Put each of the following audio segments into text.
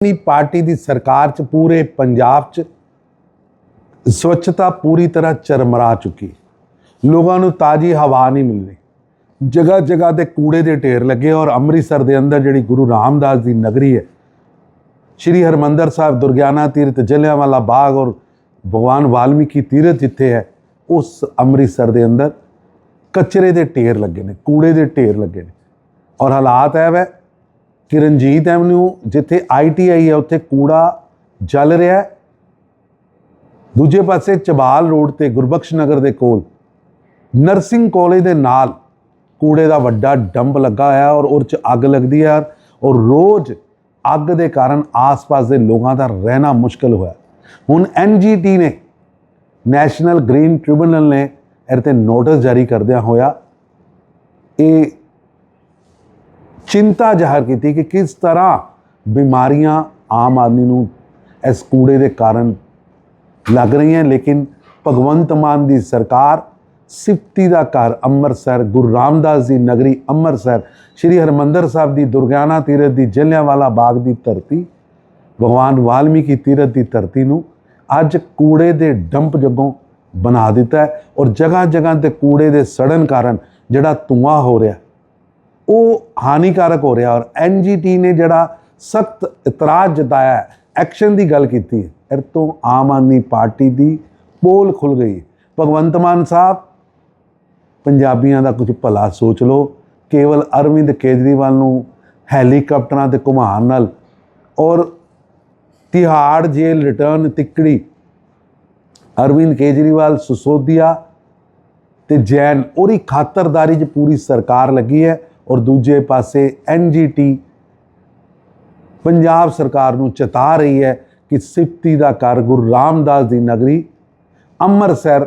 ਆਪਣੀ ਪਾਰਟੀ ਦੀ ਸਰਕਾਰ 'ਚ, ਪੂਰੇ ਪੰਜਾਬ 'ਚ ਸਵੱਛਤਾ ਪੂਰੀ ਤਰ੍ਹਾਂ ਚਰਮਰਾ ਚੁੱਕੀ ਲੋਕਾਂ ਨੂੰ ਤਾਜੀ ਹਵਾ ਨਹੀਂ ਮਿਲਦੀ ਜਗ੍ਹਾ ਜਗ੍ਹਾ ਤੇ ਕੂੜੇ ਦੇ ਢੇਰ ਲੱਗੇ ਔਰ ਅੰਮ੍ਰਿਤਸਰ ਦੇ ਅੰਦਰ ਜਿਹੜੀ ਗੁਰੂ ਰਾਮਦਾਸ ਦੀ ਨਗਰੀ ਹੈ, ਸ਼੍ਰੀ ਹਰਮੰਦਰ ਸਾਹਿਬ ਦੁਰਗਿਆਨਾ ਤੀਰਥ, ਜਲਿਆਂਵਾਲਾ ਬਾਗ ਔਰ ਭਗਵਾਨ ਵਾਲਮੀਕੀ ਤੀਰਥ ਜਿੱਥੇ ਹੈ, ਉਸ ਅੰਮ੍ਰਿਤਸਰ ਦੇ ਅੰਦਰ ਕਚਰੇ ਦੇ ਢੇਰ ਲੱਗੇ ਨੇ, ਕੂੜੇ ਦੇ ਢੇਰ ਲੱਗੇ ਨੇ। ਔਰ ਹਾਲਾਤ ਹੈ ਵੈ ਕਿ ਰਣਜੀਤ ਐਵਨਿਊ, ਜਿੱਥੇ ਆਈਟੀਆਈ ਹੈ ਉੱਥੇ ਕੂੜਾ ਜਲ ਰਿਹਾ ਹੈ। ਦੂਜੇ ਪਾਸੇ ਚਬਾਲ ਰੋਡ ਤੇ ਗੁਰਬਖਸ਼ ਨਗਰ ਦੇ ਕੋਲ ਨਰਸਿੰਗ ਕਾਲਜ ਦੇ ਨਾਲ ਕੂੜੇ ਦਾ ਵੱਡਾ ਡੰਪ ਲੱਗਾ ਹੋਇਆ ਔਰ ਉਹ 'ਚ ਅੱਗ ਲੱਗਦੀ ਹੈ ਔਰ ਰੋਜ਼ ਅੱਗ ਦੇ ਕਾਰਨ ਆਸ-ਪਾਸ ਦੇ ਲੋਕਾਂ ਦਾ ਰਹਿਣਾ ਮੁਸ਼ਕਲ ਹੋਇਆ। ਹੁਣ ਐਨਜੀਟੀ ਨੇ, ਨੈਸ਼ਨਲ ਗ੍ਰੀਨ ਟ੍ਰਿਬਿਊਨਲ ਨੇ ਇਹਦੇ ਤੇ ਨੋਟਿਸ ਜਾਰੀ ਕਰਦਿਆਂ ਹੋਇਆ ਇਹ ਚਿੰਤਾ ਜ਼ਾਹਰ ਕੀਤੀ ਕਿ ਕਿਸ ਤਰ੍ਹਾਂ ਬਿਮਾਰੀਆਂ ਆਮ ਆਦਮੀ ਨੂੰ ਇਸ ਕੂੜੇ ਦੇ ਕਾਰਨ ਲੱਗ ਰਹੀਆਂ ਲੇਕਿਨ ਭਗਵੰਤ ਮਾਨ ਦੀ ਸਰਕਾਰ ਸਿਫਤੀ ਦਾ ਘਰ ਅੰਮ੍ਰਿਤਸਰ, ਗੁਰੂ ਰਾਮਦਾਸ ਦੀ ਨਗਰੀ ਅੰਮ੍ਰਿਤਸਰ, ਸ਼੍ਰੀ ਹਰਮੰਦਰ ਸਾਹਿਬ ਦੀ ਦੁਰਗਿਆਨਾ ਤੀਰਥ ਦੀ ਜਲਿਆਂਵਾਲਾ ਬਾਗ ਦੀ ਧਰਤੀ, ਭਗਵਾਨ ਵਾਲਮੀਕੀ ਤੀਰਥ ਦੀ ਧਰਤੀ ਨੂੰ ਅੱਜ ਕੂੜੇ ਦੇ ਡੰਪ ਜਗੋਂ ਬਣਾ ਦਿੱਤਾ ਹੈ ਔਰ ਜਗ੍ਹਾ ਜਗ੍ਹਾ ਤੇ ਕੂੜੇ ਦੇ ਸੜਨ ਕਾਰਨ ਜਿਹੜਾ ਧੂਆਂ ਹੋ ਰਿਹਾ ਉਹ ਹਾਨੀਕਾਰਕ ਹੋ ਰਿਹਾ ਔਰ ਐਨਜੀਟੀ ਨੇ ਜਿਹੜਾ ਸਖਤ ਇਤਰਾਜ਼ ਜਤਾਇਆ ਐਕਸ਼ਨ ਦੀ ਗੱਲ ਕੀਤੀ ਹੈ। ਇਹ ਤੋਂ ਆਮ ਆਦਮੀ ਪਾਰਟੀ ਦੀ ਪੋਲ ਖੁੱਲ ਗਈ। ਭਗਵੰਤ ਮਾਨ ਸਾਹਿਬ, ਪੰਜਾਬੀਆਂ ਦਾ ਕੁਝ ਭਲਾ ਸੋਚ ਲਓ। ਕੇਵਲ ਅਰਵਿੰਦ ਕੇਜਰੀਵਾਲ ਨੂੰ ਹੈਲੀਕਾਪਟਰਾਂ ਤੇ ਘੁਮਾਉਣ ਨਾਲ ਔਰ ਤਿਹਾੜ ਜੇਲ੍ਹ ਰਿਟਰਨ ਤਿੱਕੜੀ, ਅਰਵਿੰਦ ਕੇਜਰੀਵਾਲ ਸੁਸੋਦੀਆ ਤੇ ਜੈਨ, ਉਹਦੀ ਖਾਤਰਦਾਰੀ 'ਚ ਪੂਰੀ ਸਰਕਾਰ ਲੱਗੀ ਹੈ। ਔਰ ਦੂਜੇ ਪਾਸੇ ਐਨਜੀਟੀ ਪੰਜਾਬ ਸਰਕਾਰ ਨੂੰ ਚਤਾ ਰਹੀ ਹੈ ਕਿ ਸਿਫਤੀ ਦਾ ਘਰ ਗੁਰੂ ਰਾਮਦਾਸ ਦੀ ਨਗਰੀ ਅੰਮ੍ਰਿਤਸਰ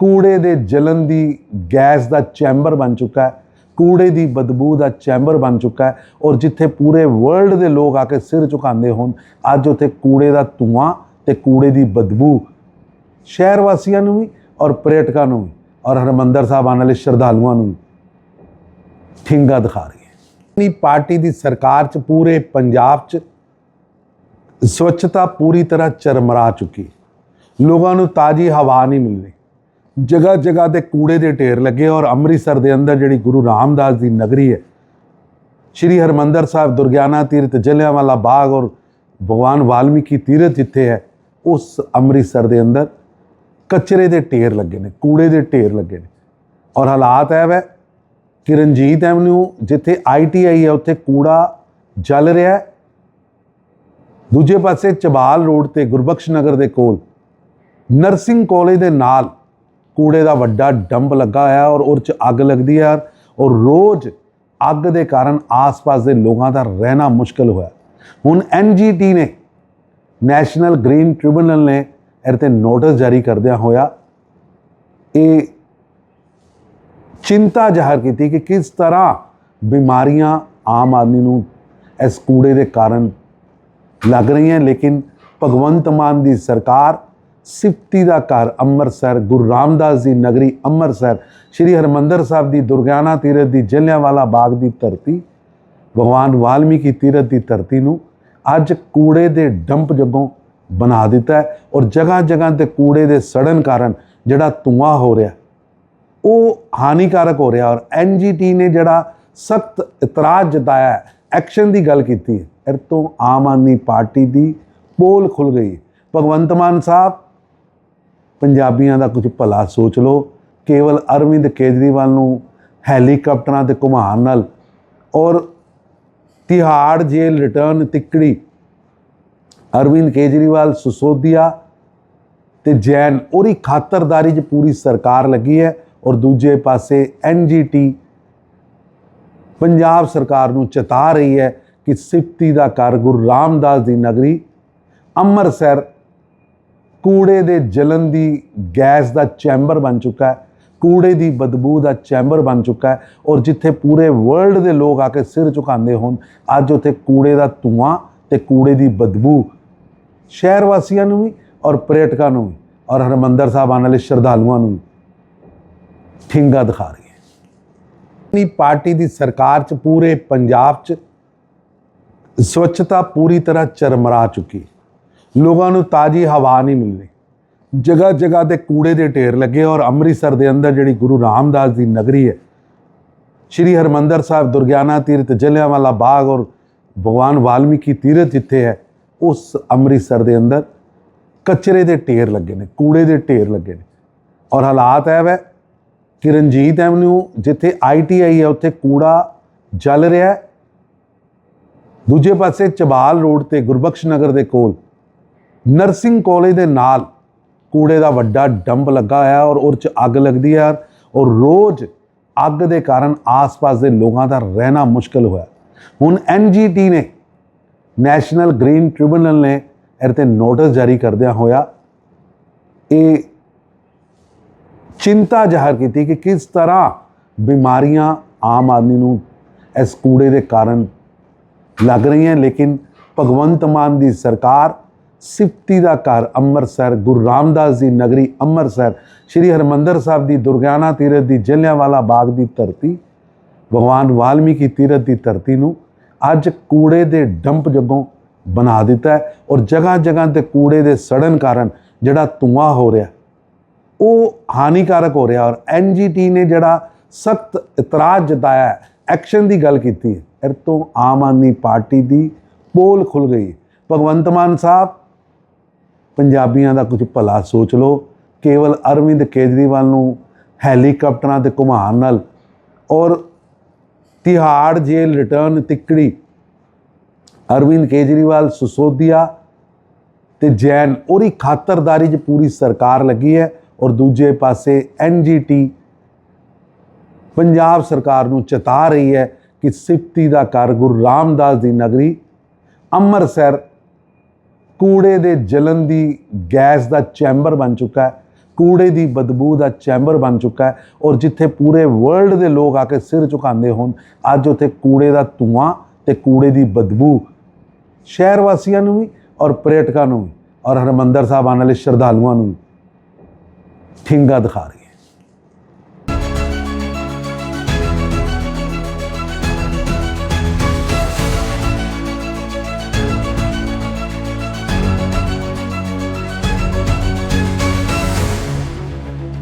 ਕੂੜੇ ਦੇ ਜਲਨ ਦੀ ਗੈਸ ਦਾ ਚੈਂਬਰ ਬਣ ਚੁੱਕਾ ਹੈ, ਕੂੜੇ ਦੀ ਬਦਬੂ ਦਾ ਚੈਂਬਰ ਬਣ ਚੁੱਕਾ ਹੈ ਔਰ ਜਿੱਥੇ ਪੂਰੇ ਵਰਲਡ ਦੇ ਲੋਕ ਆ ਕੇ ਸਿਰ ਝੁਕਾਉਂਦੇ ਹੋਣ, ਅੱਜ ਉੱਥੇ ਕੂੜੇ ਦਾ ਧੂਆਂ ਤੇ ਕੂੜੇ ਦੀ ਬਦਬੂ, ਸ਼ਹਿਰ ਵਾਸੀਆਂ ਨੂੰ ਵੀ ਔਰ ਪਰੇਟਕਾਂ ਨੂੰ ਵੀ ਔਰ ਹਰਮੰਦਰ ਸਾਹਿਬ ਆਉਣ ਵਾਲੇ ਸ਼ਰਧਾਲੂਆਂ ਨੂੰ ਵੀ। ਠਿੰਗਾ ਦਿਖਾ ਰਹੀ ਹੈ। ਆਪਣੀ ਪਾਰਟੀ ਦੀ ਸਰਕਾਰ 'ਚ, ਪੂਰੇ ਪੰਜਾਬ 'ਚ ਸਵੱਛਤਾ ਪੂਰੀ ਤਰ੍ਹਾਂ ਚਰਮਰਾ ਚੁੱਕੀ ਲੋਕਾਂ ਨੂੰ ਤਾਜੀ ਹਵਾ ਨਹੀਂ ਮਿਲਦੀ ਜਗ੍ਹਾ ਜਗ੍ਹਾ ਤੇ ਕੂੜੇ ਦੇ ਢੇਰ ਲੱਗੇ ਔਰ ਅੰਮ੍ਰਿਤਸਰ ਦੇ ਅੰਦਰ ਜਿਹੜੀ ਗੁਰੂ ਰਾਮਦਾਸ ਦੀ ਨਗਰੀ ਹੈ, ਸ਼੍ਰੀ ਹਰਮੰਦਰ ਸਾਹਿਬ ਦੁਰਗਿਆਨਾ ਤੀਰਥ, ਜਲਿਆਂਵਾਲਾ ਬਾਗ ਔਰ ਭਗਵਾਨ ਵਾਲਮੀਕੀ ਤੀਰਥ ਜਿੱਥੇ ਹੈ, ਉਸ ਅੰਮ੍ਰਿਤਸਰ ਦੇ ਅੰਦਰ ਕਚਰੇ ਦੇ ਢੇਰ ਲੱਗੇ ਨੇ, ਕੂੜੇ ਦੇ ਢੇਰ ਲੱਗੇ ਨੇ। ਔਰ ਹਾਲਾਤ ਹੈ ਵੈ ਕਿ ਰਣਜੀਤ ਐਵਨਿਊ, ਜਿੱਥੇ ਆਈਟੀਆਈ ਹੈ, ਉੱਥੇ ਕੂੜਾ ਜਲ ਰਿਹਾ ਹੈ। ਦੂਜੇ ਪਾਸੇ ਚਬਾਲ ਰੋਡ ਤੇ ਗੁਰਬਖਸ਼ ਨਗਰ ਦੇ ਕੋਲ ਨਰਸਿੰਗ ਕਾਲਜ ਦੇ ਨਾਲ ਕੂੜੇ ਦਾ ਵੱਡਾ ਡੰਪ ਲੱਗਾ ਹੋਇਆ ਔਰ ਉਹ 'ਚ ਅੱਗ ਲੱਗਦੀ ਹੈ ਔਰ ਰੋਜ਼ ਅੱਗ ਦੇ ਕਾਰਨ ਆਸ-ਪਾਸ ਦੇ ਲੋਕਾਂ ਦਾ ਰਹਿਣਾ ਮੁਸ਼ਕਲ ਹੋਇਆ। ਹੁਣ ਐਨਜੀਟੀ ਨੇ, ਨੈਸ਼ਨਲ ਗ੍ਰੀਨ ਟ੍ਰਿਬਿਊਨਲ ਨੇ, ਇਹਦੇ ਤੇ ਨੋਟਿਸ ਜਾਰੀ ਕਰਦਿਆਂ ਹੋਇਆ ਇਹ ਚਿੰਤਾ ਜ਼ਾਹਰ ਕੀਤੀ ਕਿ ਕਿਸ ਤਰ੍ਹਾਂ ਬਿਮਾਰੀਆਂ ਆਮ ਆਦਮੀ ਨੂੰ ਇਸ ਕੂੜੇ ਦੇ ਕਾਰਨ ਲੱਗ ਰਹੀਆਂ ਲੇਕਿਨ ਭਗਵੰਤ ਮਾਨ ਦੀ ਸਰਕਾਰ ਸਿਫਤੀ ਦਾ ਘਰ ਅੰਮ੍ਰਿਤਸਰ, ਗੁਰੂ ਰਾਮਦਾਸ ਦੀ ਨਗਰੀ ਅੰਮ੍ਰਿਤਸਰ, ਸ਼੍ਰੀ ਹਰਮੰਦਰ ਸਾਹਿਬ ਦੀ ਦੁਰਗਿਆਨਾ ਤੀਰਥ ਦੀ ਜਲਿਆਂਵਾਲਾ ਬਾਗ ਦੀ ਧਰਤੀ, ਭਗਵਾਨ ਵਾਲਮੀਕੀ ਤੀਰਥ ਦੀ ਧਰਤੀ ਨੂੰ ਅੱਜ ਕੂੜੇ ਦੇ ਡੰਪ ਜਗੋਂ ਬਣਾ ਦਿੱਤਾ ਹੈ। ਔਰ ਜਗ੍ਹਾ ਜਗ੍ਹਾ ਤੇ ਕੂੜੇ ਦੇ ਸੜਨ ਕਾਰਨ ਜਿਹੜਾ ਧੂਆਂ ਹੋ ਰਿਹਾ ਉਹ ਹਾਨੀਕਾਰਕ ਹੋ ਰਿਹਾ ਔਰ ਐਨਜੀਟੀ ਨੇ ਜਿਹੜਾ ਸਖਤ ਇਤਰਾਜ਼ ਜਤਾਇਆ ਐਕਸ਼ਨ ਦੀ ਗੱਲ ਕੀਤੀ ਹੈ। ਇਹ ਤੋਂ ਆਮ ਆਦਮੀ ਪਾਰਟੀ ਦੀ ਪੋਲ ਖੁੱਲ ਗਈ ਭਗਵੰਤ ਮਾਨ ਸਾਹਿਬ, ਪੰਜਾਬੀਆਂ ਦਾ ਕੁਝ ਭਲਾ ਸੋਚ ਲਓ। ਕੇਵਲ ਅਰਵਿੰਦ ਕੇਜਰੀਵਾਲ ਨੂੰ ਹੈਲੀਕਾਪਟਰਾਂ ਤੇ ਘੁਮਾਉਣ ਨਾਲ ਔਰ ਤਿਹਾੜ ਜੇਲ੍ਹ ਰਿਟਰਨ ਤਿੱਕੜੀ, ਅਰਵਿੰਦ ਕੇਜਰੀਵਾਲ ਸੁਸੋਦੀਆ ਤੇ ਜੈਨ, ਉਹਦੀ ਖਾਤਰਦਾਰੀ 'ਚ ਪੂਰੀ ਸਰਕਾਰ ਲੱਗੀ ਹੈ। ਔਰ ਦੂਜੇ ਪਾਸੇ ਐਨਜੀਟੀ ਪੰਜਾਬ ਸਰਕਾਰ ਨੂੰ ਚੇਤਾ ਰਹੀ ਹੈ ਕਿ ਸਿਫਤੀ ਦਾ ਘਰ ਗੁਰੂ ਰਾਮਦਾਸ ਦੀ ਨਗਰੀ ਅੰਮ੍ਰਿਤਸਰ ਕੂੜੇ ਦੇ ਜਲਨ ਦੀ ਗੈਸ ਦਾ ਚੈਂਬਰ ਬਣ ਚੁੱਕਾ ਹੈ, ਕੂੜੇ ਦੀ ਬਦਬੂ ਦਾ ਚੈਂਬਰ ਬਣ ਚੁੱਕਾ ਹੈ ਔਰ ਜਿੱਥੇ ਪੂਰੇ ਵਰਲਡ ਦੇ ਲੋਕ ਆ ਕੇ ਸਿਰ ਝੁਕਾਉਂਦੇ ਹੋਣ, ਅੱਜ ਉੱਥੇ ਕੂੜੇ ਦਾ ਧੂਆਂ ਤੇ ਕੂੜੇ ਦੀ ਬਦਬੂ। ਸ਼ਹਿਰ ਵਾਸੀਆਂ ਨੂੰ ਵੀ ਔਰ ਪਰਯਟਕਾਂ ਨੂੰ ਵੀ ਔਰ ਹਰਮੰਦਰ ਸਾਹਿਬ ਆਉਣ ਵਾਲੇ ਸ਼ਰਧਾਲੂਆਂ ਨੂੰ ਵੀ। ਠਿੰਗਾ ਦਿਖਾ ਰਹੀ ਹੈ। ਆਪਣੀ ਪਾਰਟੀ ਦੀ ਸਰਕਾਰ 'ਚ, ਪੂਰੇ ਪੰਜਾਬ 'ਚ ਸਵੱਛਤਾ ਪੂਰੀ ਤਰ੍ਹਾਂ ਚਰਮਰਾ ਚੁੱਕੀ ਲੋਕਾਂ ਨੂੰ ਤਾਜੀ ਹਵਾ ਨਹੀਂ ਮਿਲ ਰਹੀ ਜਗ੍ਹਾ ਜਗ੍ਹਾ ਤੇ ਕੂੜੇ ਦੇ ਢੇਰ ਲੱਗੇ ਔਰ ਅੰਮ੍ਰਿਤਸਰ ਦੇ ਅੰਦਰ ਜਿਹੜੀ ਗੁਰੂ ਰਾਮਦਾਸ ਦੀ ਨਗਰੀ ਹੈ, ਸ਼੍ਰੀ ਹਰਮੰਦਰ ਸਾਹਿਬ ਦੁਰਗਿਆਨਾ ਤੀਰਥ, ਜਲਿਆਂਵਾਲਾ ਬਾਗ ਔਰ ਭਗਵਾਨ ਵਾਲਮੀਕੀ ਤੀਰਥ ਜਿੱਥੇ ਹੈ, ਉਸ ਅੰਮ੍ਰਿਤਸਰ ਦੇ ਅੰਦਰ ਕਚਰੇ ਦੇ ਢੇਰ ਲੱਗੇ ਨੇ, ਕੂੜੇ ਦੇ ਢੇਰ ਲੱਗੇ ਨੇ। ਔਰ ਹਾਲਾਤ ਹੈ ਵੈ ਕਿ ਰਣਜੀਤ ਐਵਨਿਊ, ਜਿੱਥੇ ਆਈਟੀਆਈ ਹੈ ਉੱਥੇ ਕੂੜਾ ਜਲ ਰਿਹਾ ਹੈ। ਦੂਜੇ ਪਾਸੇ ਚਬਾਲ ਰੋਡ ਤੇ ਗੁਰਬਖਸ਼ ਨਗਰ ਦੇ ਕੋਲ ਨਰਸਿੰਗ ਕਾਲਜ ਦੇ ਨਾਲ ਕੂੜੇ ਦਾ ਵੱਡਾ ਡੰਪ ਲੱਗਾ ਹੋਇਆ ਔਰ ਉਹ 'ਚ ਅੱਗ ਲੱਗਦੀ ਹੈ ਔਰ ਰੋਜ਼ ਅੱਗ ਦੇ ਕਾਰਨ ਆਸ-ਪਾਸ ਦੇ ਲੋਕਾਂ ਦਾ ਰਹਿਣਾ ਮੁਸ਼ਕਲ ਹੋਇਆ। ਹੁਣ ਐਨਜੀਟੀ ਨੇ, ਨੈਸ਼ਨਲ ਗ੍ਰੀਨ ਟ੍ਰਿਬਿਊਨਲ ਨੇ ਇਹਦੇ ਤੇ ਨੋਟਿਸ ਜਾਰੀ ਕਰਦਿਆਂ ਹੋਇਆ ਇਹ ਚਿੰਤਾ ਜ਼ਾਹਰ ਕੀਤੀ ਕਿ ਕਿਸ ਤਰ੍ਹਾਂ ਬਿਮਾਰੀਆਂ ਆਮ ਆਦਮੀ ਨੂੰ ਇਸ ਕੂੜੇ ਦੇ ਕਾਰਨ ਲੱਗ ਰਹੀਆਂ ਲੇਕਿਨ ਭਗਵੰਤ ਮਾਨ ਦੀ ਸਰਕਾਰ ਸਿਫਤੀ ਦਾ ਘਰ ਅੰਮ੍ਰਿਤਸਰ, ਗੁਰੂ ਰਾਮਦਾਸ ਦੀ ਨਗਰੀ ਅੰਮ੍ਰਿਤਸਰ, ਸ਼੍ਰੀ ਹਰਮੰਦਰ ਸਾਹਿਬ ਦੀ ਦੁਰਗਿਆਨਾ ਤੀਰਥ ਦੀ ਜਲਿਆਂਵਾਲਾ ਬਾਗ ਦੀ ਧਰਤੀ, ਭਗਵਾਨ ਵਾਲਮੀਕੀ ਤੀਰਥ ਦੀ ਧਰਤੀ ਨੂੰ ਅੱਜ ਕੂੜੇ ਦੇ ਡੰਪ ਜਗੋਂ ਬਣਾ ਦਿੱਤਾ ਹੈ ਔਰ ਜਗ੍ਹਾ ਜਗ੍ਹਾ ਤੇ ਕੂੜੇ ਦੇ ਸੜਨ ਕਾਰਨ ਜਿਹੜਾ ਧੂਆਂ ਹੋ ਰਿਹਾ ਉਹ ਹਾਨੀਕਾਰਕ ਹੋ ਰਿਹਾ ਔਰ ਐਨਜੀਟੀ ਨੇ ਜਿਹੜਾ ਸਖਤ ਇਤਰਾਜ਼ ਜਤਾਇਆ ਐਕਸ਼ਨ ਦੀ ਗੱਲ ਕੀਤੀ ਹੈ। ਇਹ ਤੋਂ ਆਮ ਆਦਮੀ ਪਾਰਟੀ ਦੀ ਪੋਲ ਖੁੱਲ ਗਈ। ਭਗਵੰਤ ਮਾਨ ਸਾਹਿਬ, ਪੰਜਾਬੀਆਂ ਦਾ ਕੁਝ ਭਲਾ ਸੋਚ ਲਓ। ਕੇਵਲ ਅਰਵਿੰਦ ਕੇਜਰੀਵਾਲ ਨੂੰ ਹੈਲੀਕਾਪਟਰਾਂ ਤੇ ਘੁਮਾਉਣ ਨਾਲ ਔਰ ਤਿਹਾੜ ਜੇਲ੍ਹ ਰਿਟਰਨ ਤਿੱਕੜੀ, ਅਰਵਿੰਦ ਕੇਜਰੀਵਾਲ ਸੁਸੋਦੀਆ ਤੇ ਜੈਨ, ਉਹਦੀ ਖਾਤਰਦਾਰੀ 'ਚ ਪੂਰੀ ਸਰਕਾਰ ਲੱਗੀ ਹੈ। ਔਰ ਦੂਜੇ ਪਾਸੇ ਐਨਜੀਟੀ ਪੰਜਾਬ ਸਰਕਾਰ ਨੂੰ ਚਤਾ ਰਹੀ ਹੈ ਕਿ ਸਿਫਤੀ ਦਾ ਘਰ ਗੁਰੂ ਰਾਮਦਾਸ ਦੀ ਨਗਰੀ ਅੰਮ੍ਰਿਤਸਰ ਕੂੜੇ ਦੇ ਜਲਨ ਦੀ ਗੈਸ ਦਾ ਚੈਂਬਰ ਬਣ ਚੁੱਕਾ ਹੈ, ਕੂੜੇ ਦੀ ਬਦਬੂ ਦਾ ਚੈਂਬਰ ਬਣ ਚੁੱਕਾ ਹੈ ਔਰ ਜਿੱਥੇ ਪੂਰੇ ਵਰਲਡ ਦੇ ਲੋਕ ਆ ਕੇ ਸਿਰ ਝੁਕਾਉਂਦੇ ਹੋਣ, ਅੱਜ ਉੱਥੇ ਕੂੜੇ ਦਾ ਧੂਆਂ ਤੇ ਕੂੜੇ ਦੀ ਬਦਬੂ, ਸ਼ਹਿਰ ਵਾਸੀਆਂ ਨੂੰ ਵੀ ਔਰ ਪਰੇਟਕਾਂ ਨੂੰ ਵੀ ਔਰ ਹਰਮੰਦਰ ਸਾਹਿਬ ਆਉਣ ਵਾਲੇ ਸ਼ਰਧਾਲੂਆਂ ਨੂੰ ਵੀ। ਠਿੰਗਾ ਦਿਖਾ ਰਹੀ